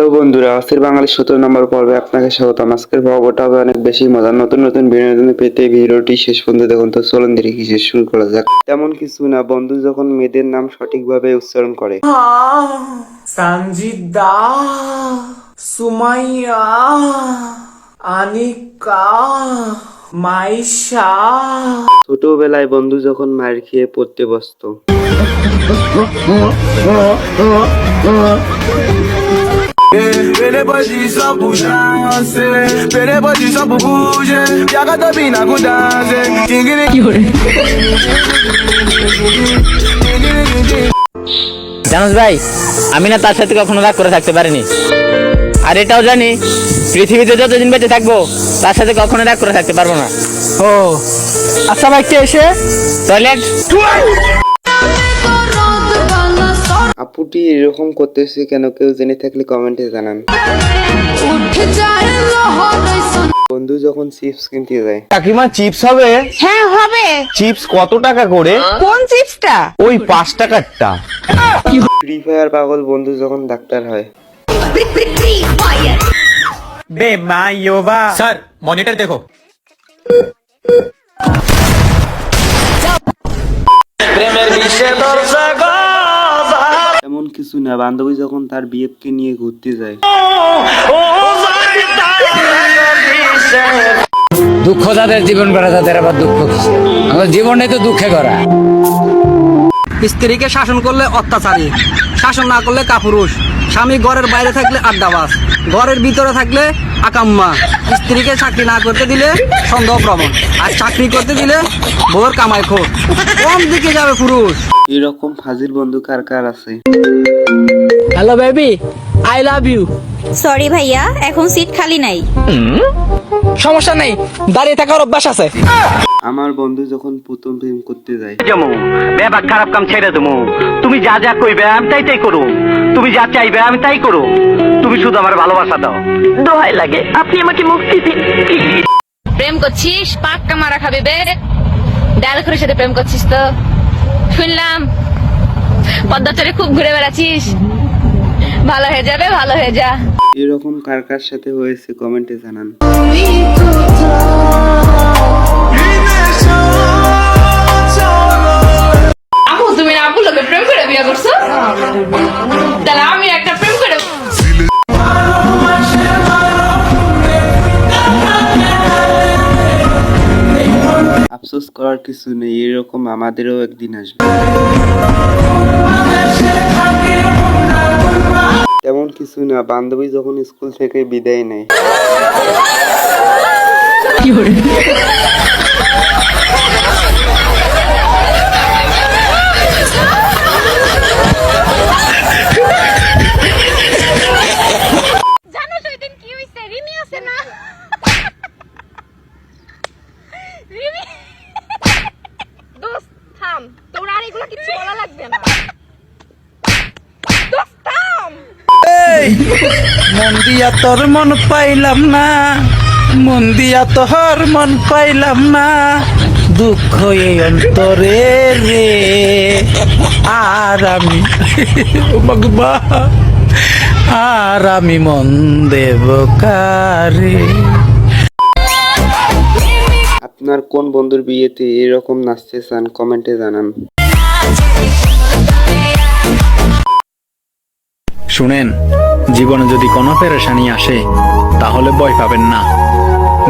Hello বন্ধুরা অস্থির বাঙালির সতেরো নম্বর পর্বে আপনাকে স্বাগতম আজকের পর্বটা হবে অনেক বেশি মজার। নতুন নতুন বিনোদন পেতে ভিডিওটি শেষ পর্যন্ত দেখুন। তো চলুন দেখি কিসে শুরু করা যাক। তেমন কিছু না বন্ধু যখন মেয়েদের নাম সঠিকভাবে উচ্চারণ করে। সঞ্জিদা সুমাইয়া আনিকা মাইশা। ছোটবেলায় বন্ধু যখন মার খেয়ে পড়তে বসতো। Só Piaga com জানোস ভাই আমি না তার সাথে কখনো রাগ করে থাকতে পারিনি আর এটাও জানি পৃথিবীতে যতদিন বেঁচে থাকব তার সাথে কখনো রাগ করে থাকতে পারব না ও আচ্ছা ভাই কে এসে? টয়লেট আপুটি এরকম করতেছে কেন? কেউ জেনে থাকলে কমেন্টে জানান। বন্ধু যখন চিপস কিনতে যায়। কাকিমা চিপস হবে? হ্যাঁ হবে। চিপস কত টাকা করে? কোন চিপসটা? ওই পাঁচ টাকারটা। ফ্রি ফায়ার পাগল বন্ধু যখন ডাক্তার হয়। বে মাইয়োবা স্যার মনিটর দেখো। এমন কিছু না বান্ধবী যখন তার বিয়েকে নিয়ে ঘুরতে যায়। দুঃখ যাদের জীবন করা তাদের আবার দুঃখ কিসে আমাদের জীবনে তো দুঃখে করা স্ত্রীকে শাসন করলে অত্যাচারী শাসন না করলে কাপুরুষ। স্বামী ঘরের বাইরে থাকলে আড্ডাবাস ঘরের ভিতরে থাকলে আকাম্মা। স্ত্রীকে চাকরি না করতে দিলে সন্দেহ প্রবণ আর চাকরি করতে দিলে ভোর কামাই খোর কোন দিকে যাবে পুরুষ। এরকম ফাজিল বন্ধু কার কার আছে? Hello baby I love you sorry ভাইয়া এখন সিট খালি নাই। সমস্যা নেই দাঁড়িয়ে থাকার অভ্যাস আছে। আমার বন্ধু যখন প্রথম প্রেম করতে যায়। জমু বেবাক খারাপ কাম ছেড়ে দেবো তুমি যা যা কইবে আমি তাই তাই করো। তুমি যা চাইবে আমি তাই করো। তুমি শুধু আমার ভালোবাসা দাও। দোহাই লাগে আপনি আমাকে মুক্তি দিন প্রেম করছিস পাক্কা মারা খাবে বে। ডালখুরের সাথে প্রেম করছিস তো। শুনলাম। পদ্মা চরে খুব ঘুরে বেড়াচ্ছিস। ভালো হয়ে যাবে ভালো হয়ে যা। এরকম কার কার সাথে হয়েছে কমেন্টে জানান। কিছু নেই, এরকম আমাদেরও একদিন আসবে। তেমন কিছু না, বান্ধবী যখন স্কুল থেকে বিদায় নেয় তো দিন কি হইছে রিমি আছে না রিমি দোস্ত থাম তোর আর এগুলো কিছু বলা লাগবে না। মন দিয়া তোর মন পাইলাম না মন দিয়া তোর মন পাইলাম না দুঃখ এই অন্তরে রে। আর আমি আর আমি মন দেব কারে? আপনার কোন বন্ধুর বিয়েতে এরকম নাচতে চান কমেন্টে জানান। শুনেন জীবনে যদি কোনো পেরেশানি আসে তাহলে ভয় পাবেন না।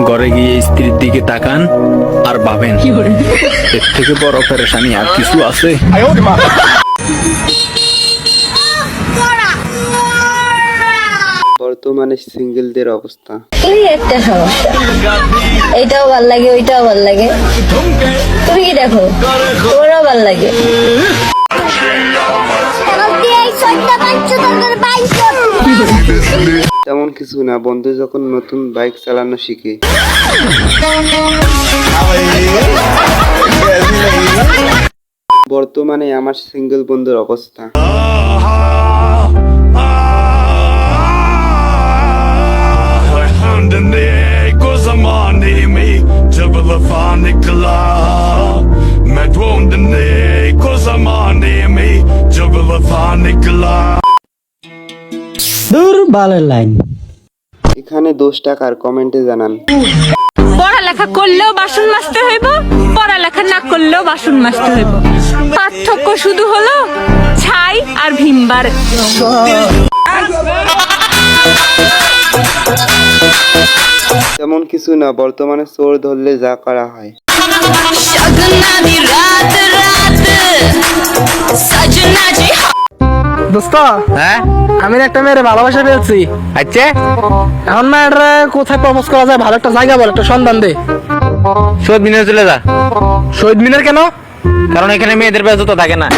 ঘরে গিয়ে স্ত্রীর দিকে তাকান আর ভাবেন এর থেকে বড় পেরেশানি আর কিছু আছে? বর্তমানে সিঙ্গেলদের অবস্থা। এই একটা সমস্যা। এইটাও ভালো লাগে ওইটাও ভালো লাগে। তুমি কি দেখো? তোমারও ভালো লাগে। তেমন কিছু না বন্ধু যখন নতুন বাইক চালানো শিখে। বর্তমানে আমার সিঙ্গেল বন্ধুর অবস্থা। Mani mi Jabba fan Nicola Medwon দূর বালের লাইন। এখানে দোষ টাকার কমেন্টে জানান। পড়ালেখা করলেও বাসন মাজতে হইব পড়ালেখা না করলেও বাসন মাজতে হইব। পার্থক্য শুধু হলো ছাই আর ভিমবার। তেমন কিছু না বর্তমানে চোর ধরলে যা করা হয়। দোস্ত হ্যাঁ? আমি না একটা মেয়ের ভালোবাসা পেয়েছি। আচ্ছা? এখন না এটা কোথায় প্রপোজ করা যায়? ভালো একটা জায়গা বল একটা সন্ধান দে। শোধ মিনে চলে যা। শহীদ মিনার কেন? কারণ এখানে মেয়েদের ব্যস্ততা থাকে না।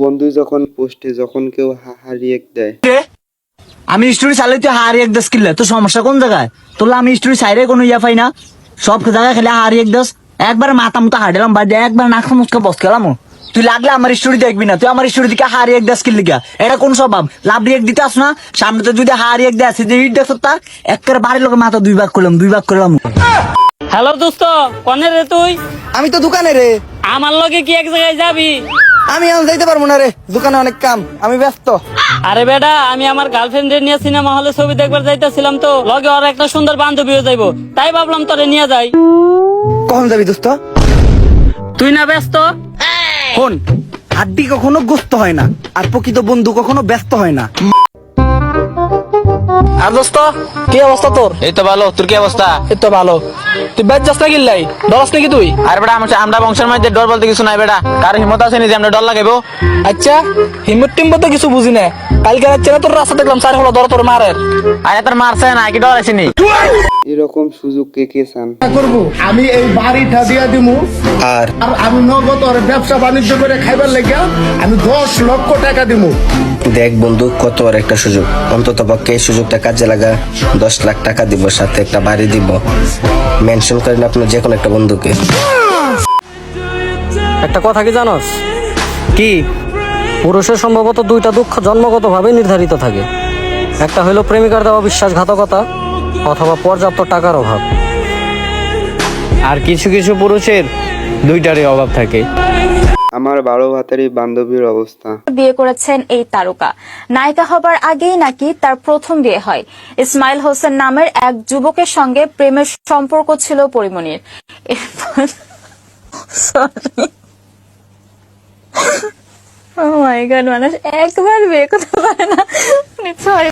বন্ধু যখন পোস্টে যখন কেউ হারিয়ে দেয়। আমি স্টোরি চালাই তুই হারি এক দশ কিনলে তোর সমস্যা কোন জায়গায়? তোর আমি স্টোরি সাইরে কোনো ইয়া পাই না। সব জায়গায় খেলে হারি এক দশ। একবার মাথা মতো হাঁটলাম বাড়ি একবার নাক মুখকে বস খেলাম তুই লাগলে আমার স্টোরি দেখবি না। তুই আমার স্টোরি দিকে হারি এক দশ কিনলি গা এটা কোন স্বভাব? লাভ এক দিতে আস না সামনে তো যদি হারি এক দেয় যে ইট দেখছ তা একের বাড়ির লোকের মাথা দুই ভাগ করলাম দুই ভাগ করলাম। হ্যালো দোস্ত কনে রে তুই? আমি তো দোকানে রে। আমার লগে কি এক জায়গায় যাবি? আমি এখন যাইতে পারব না রে দোকানে অনেক কাম আমি ব্যস্ত। আরে বেটা আমি আমার গার্লফ্রেন্ডের নিয়ে সিনেমা হলে ছবি দেখবার যাইতেছিলাম তো লগে আর একটা সুন্দর বান্ধবীও যাইবো তাই ভাবলাম তোরে নিয়ে যাই। কখন যাবি দোস্ত? তুই না ব্যস্ত? শোন হাড্ডি কখনো গুস্ত হয় না আর প্রকৃত বন্ধু কখনো ব্যস্ত হয় না। আর দোস্ত কি অবস্থা তোর? এই তো ভালো তোর কি অবস্থা? এই তো ভালো। তুই বেদ যাস না কিল্লাই ডরাস নাকি তুই? আর বেটা আমার আমরা বংশের মধ্যে ডর বলতে কিছু নাই বেটা। কার হিম্মত আছে নি যে আমরা ডর লাগাইবো? আচ্ছা হিম্মত টিম্মত তো কিছু বুঝি না। কালকে রাত্রে না তোর রাস্তা দেখলাম স্যার হলো ধর তোর মারের। আরে তোর মারছে না কি ডর আসেনি এরকম সুযোগ কে কে চান? করব আমি এই বাড়িটা দিয়া দিমু। আর? আর আমি নগদ ওর ব্যবসা বাণিজ্য করে খাইবার লাগিয়া আমি দশ লক্ষ টাকা দিমু। দেখ বন্ধু কত বড় একটা সুযোগ। অন্তত পক্ষে এই সুযোগটা কাজে লাগা। দশ লাখ টাকা দিব সাথে একটা বাড়ি দিব। মেনশন করেন আপনার যে কোনো একটা বন্ধুকে। একটা কথা কি জানোস? কি? পুরুষের সম্ভবত দুইটা দুঃখ জন্মগতভাবে নির্ধারিত থাকে। একটা হলো প্রেমিকার দেওয়া বিশ্বাসঘাতকতা অথবা পর্যাপ্ত টাকার অভাব। আর কিছু কিছু পুরুষের দুইটারই অভাব থাকে। আমার বারো ভাতারি বান্ধবীর অবস্থা। বিয়ে করেছেন এই তারকা। নায়িকা হবার আগেই নাকি তার প্রথম বিয়ে হয়। ইসমাইল হোসেন নামের এক যুবকের সঙ্গে প্রেমের সম্পর্ক ছিল পরিমণির গড মানুষ একবার বিয়ে করতে পারে না। সরি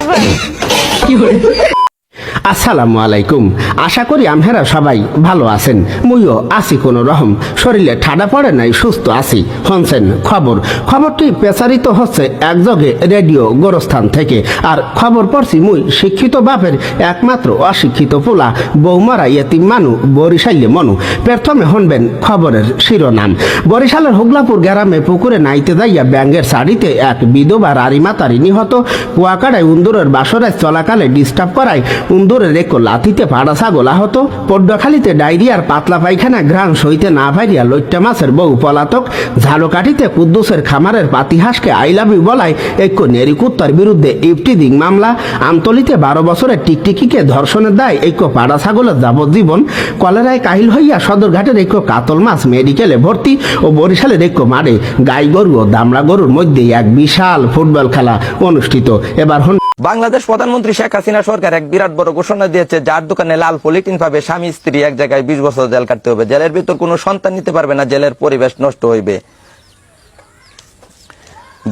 আসসালামু আলাইকুম। আশা করি আমহেরা সবাই ভালো আছেন। মুইও আছি কোন রকম। শরীরে ঠাডা পড়ে নাই, সুস্থ আছি। হনছেন খবর। খবরটি প্রচারিত হচ্ছে একযোগে রেডিও গোরস্থান থেকে। আর খবর পড়ছি মুই শিক্ষিত বাপের একমাত্র অশিক্ষিত পোলা, বৌমারা ইয়েতিম মানু, বরিশাইলে মনু। প্রথমে হনবেন খবরের শিরোনাম। বরিশালের হুগলাপুর গ্রামে পুকুরে নাইতে যাইয়া ব্যাঙ্গের শাড়িতে এক বিধবা রারিমা তারি নিহত। কুয়াকাড়ায় উন্দুরের বাসরায় চলাকালে ডিস্টার্ব করায় উন্দুরের এক লাথিতে পাড়া ছাগল আহত। পড্ডখালিতে ডায়রিয়ার পাতলা পায়খানা ঘ্রাণ সইতে না পাইরিয়া লইট্টা মাছের বউ পলাতক। ঝালকাঠিতে কুদ্দুসের খামারের পাতিহাসকে আইলাবি বলায় এক নেরিকুত্তার বিরুদ্ধে ইফটিদিং মামলা। আমতলিতে বারো বছরের টিকটিকিকে ধর্ষণের দায় এক পাড়া ছাগলের যাবজ্জীবন। কলেরায় কাহিল হইয়া সদরঘাটের এক কাতল মাছ মেডিকেলে ভর্তি ও বরিশালের এক মারে গাই গরু ও দামড়া গরুর মধ্যে এক বিশাল ফুটবল খেলা অনুষ্ঠিত। এবার হন বাংলাদেশ প্রধানমন্ত্রী শেখ হাসিনা সরকার এক বিরাট বড় ঘোষণা দিয়েছে, যার দোকানে লাল পলিটিন পাবে স্বামী, স্ত্রী এক জায়গায় বিশ বছর জেল কাটতে হবে। জেলের ভিতর কোনো সন্তান নিতে পারবে না, জেলের পরিবেশ নষ্ট হইবে।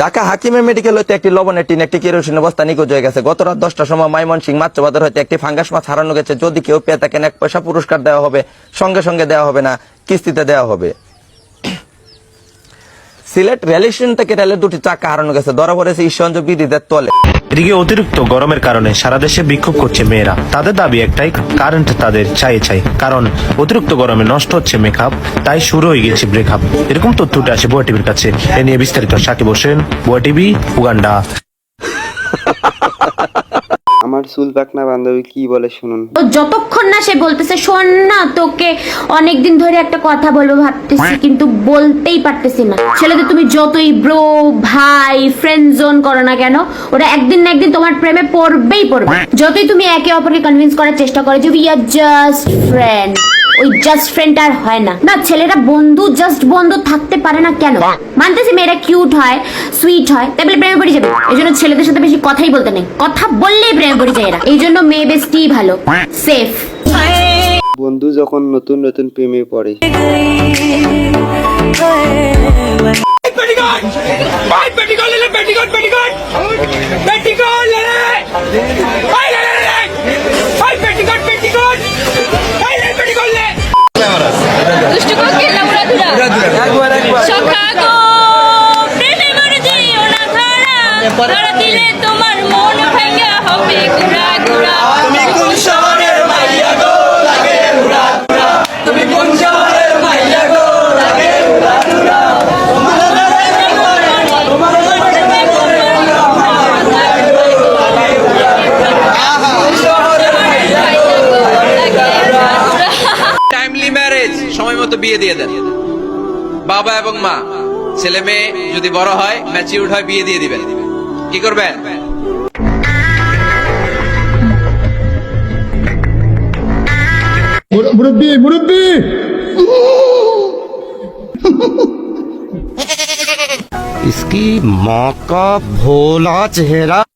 ঢাকা হাকিমের মেডিকেল হইতে একটি লবণের টিন, একটি কেরোসিনের বস্তা নিখোঁজ হয়ে গেছে। গত রাত দশটার সময় মাইমনসিং মাত্রবাজার হইতে একটি ফাঙ্গাস মাছ হারানো গেছে। যদি কেউ পেয়ে থাকেন এক পয়সা পুরস্কার দেওয়া হবে, সঙ্গে সঙ্গে দেওয়া হবে না, কিস্তিতে দেওয়া হবে। সিলেট রেল স্টেশন থেকে রেলের দুটি চাকা হারানো গেছে। ধরা পড়েছে ঈশ্বরঞ্জ বিদিদের তলে। এদিকে অতিরিক্ত গরমের কারণে সারা দেশে বিক্ষোভ করছে মেয়েরা। তাদের দাবি একটাই কারেন্ট তাদের চাই চাই। কারণ অতিরিক্ত গরমে নষ্ট হচ্ছে মেকআপ তাই শুরু হয়ে গেছে ব্রেকআপ এরকম তথ্যটা আসে বুয়া টিভির কাছে। এ নিয়ে বিস্তারিত সাকিব হোসেন বুয়া টিভি উগান্ডা আমার চুল পাকনা বান্ধবী কি বলে শুনুন? যতক্ষণ না সে বলতেছে শোন না তোকে অনেকদিন ধরে একটা কথা বলব ভাবতেছি কিন্তু বলতেই পারতেছি না। ছেলেদের তুমি যতই ব্রো ভাই ফ্রেন্ড জোন করো না কেন ওরা একদিন না একদিন তোমার প্রেমে পড়বেই পড়বে। যতই তুমি একে অপরকে কনভিন্স করার চেষ্টা করো যে উই আর জাস্ট ফ্রেন্ড ওই জাস্ট ফ্রেন্ড আর হয় না। না ছেলেরা বন্ধু জাস্ট বন্ধু থাকতে পারে না কেন? মানতেছি মেয়েরা কিউট হয় সুইট হয় তাই বলে প্রেমে পড়ে যাবে। এই জন্য ছেলেদের সাথে বেশি কথাই বলতে নেই। কথা বললেই প্রেমে যায় এরা। এই জন্য মেয়ে বেস্টি ভালো। সেফ বন্ধু যখন নতুন নতুন প্রেমে পড়ে। দেন বাবা এবং মা ছেলে মেয়ে যদি বড় হয় ম্যাচিউর হয় বিয়ে দিয়ে দিবেন কি করবেন মুরব্বী মুরব্বী इसकी माँ का भोला चेहरा